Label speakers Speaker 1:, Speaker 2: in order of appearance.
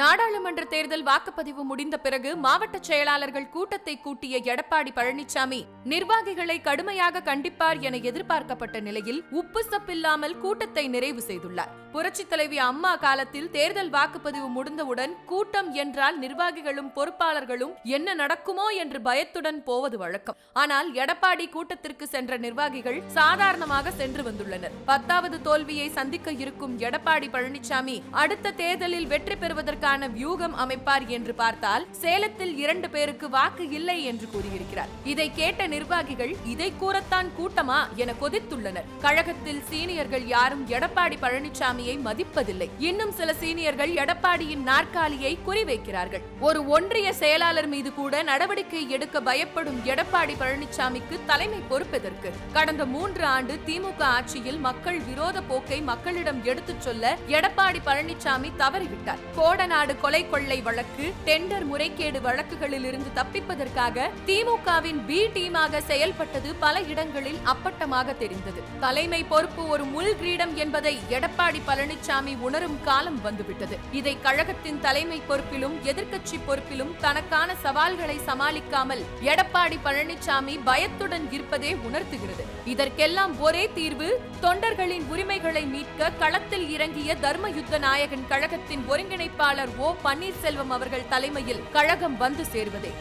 Speaker 1: நாடாளுமன்ற தேர்தல் வாக்குப்பதிவு முடிந்த பிறகு மாவட்ட செயலாளர்கள் கூட்டத்தை கூட்டிய எடப்பாடி பழனிசாமி நிர்வாகிகளை கடுமையாக கண்டிப்பார் என எதிர்பார்க்கப்பட்ட நிலையில் உப்பு சப்பில்லாமல் கூட்டத்தை நிறைவு செய்துள்ளார். புரட்சித் தலைவி அம்மா காலத்தில் தேர்தல் வாக்குப்பதிவு முடிந்தவுடன் கூட்டம் என்றால் நிர்வாகிகளும் பொறுப்பாளர்களும் என்ன நடக்குமோ என்று பயத்துடன் போவது வழக்கம். ஆனால் எடப்பாடி கூட்டத்திற்கு சென்ற நிர்வாகிகள் சாதாரணமாக சென்று வந்துள்ளனர். பத்தாவது தோல்வியை சந்திக்க இருக்கும் எடப்பாடி பழனிசாமி அடுத்த தேர்தலில் வெற்றி பெறுவதற்கு தேர்தலுக்கான வியூகம் அமைப்பார் என்று பார்த்தால் சேலத்தில் இரண்டு பேருக்கு வாக்கு இல்லை என்று கூறியிருக்கிறார். இதை கேட்ட நிர்வாகிகள் இதை கூறத்தான் கூட்டமா? என கொதித்துள்ளனர். கழகத்தில் சீனியர்கள் யாரும் எடப்பாடி பழனிசாமியை மதிப்பதில்லை. இன்னும் சில சீனியர்கள் எடப்பாடியின் நாற்காலியை குறிவைக்கிறார்கள். ஒரு ஒன்றிய செயலாளர் மீது கூட நடவடிக்கை எடுக்க பயப்படும் எடப்பாடி பழனிசாமிக்கு தலைமை பொறுப்பதற்கு. கடந்த மூன்று ஆண்டு திமுக ஆட்சியில் மக்கள் விரோத போக்கை மக்களிடம் எடுத்துச் சொல்ல எடப்பாடி பழனிசாமி தவறிவிட்டார். கோடன கோடநாடு கொலை கொள்ளை வழக்கு டெண்டர் முறைகேடு வழக்குகளில் இருந்து தப்பிப்பதற்காக திமுகவின் பி டீமாக செயல்பட்டது பல இடங்களில் அப்பட்டமாக தெரிந்தது. தலைமை பொறுப்பு ஒரு முள் கிரீடம் என்பதை எடப்பாடி பழனிசாமி உணரும் காலம் வந்துவிட்டது. இதை கழகத்தின் தலைமை பொறுப்பிலும் எதிர்க்கட்சி பொறுப்பிலும் தனக்கான சவால்களை சமாளிக்காமல் எடப்பாடி பழனிசாமி பயத்துடன் இருப்பதே உணர்த்துகிறது. இதற்கெல்லாம் ஒரே தீர்வு தொண்டர்களின் உரிமைகளை மீட்க களத்தில் இறங்கிய தர்மயுத்த நாயகன் கழகத்தின் ஒருங்கிணைப்பாளர் ஓ பன்னீர்செல்வம் அவர்கள் தலைமையில் கழகம் வந்து சேர்வதே.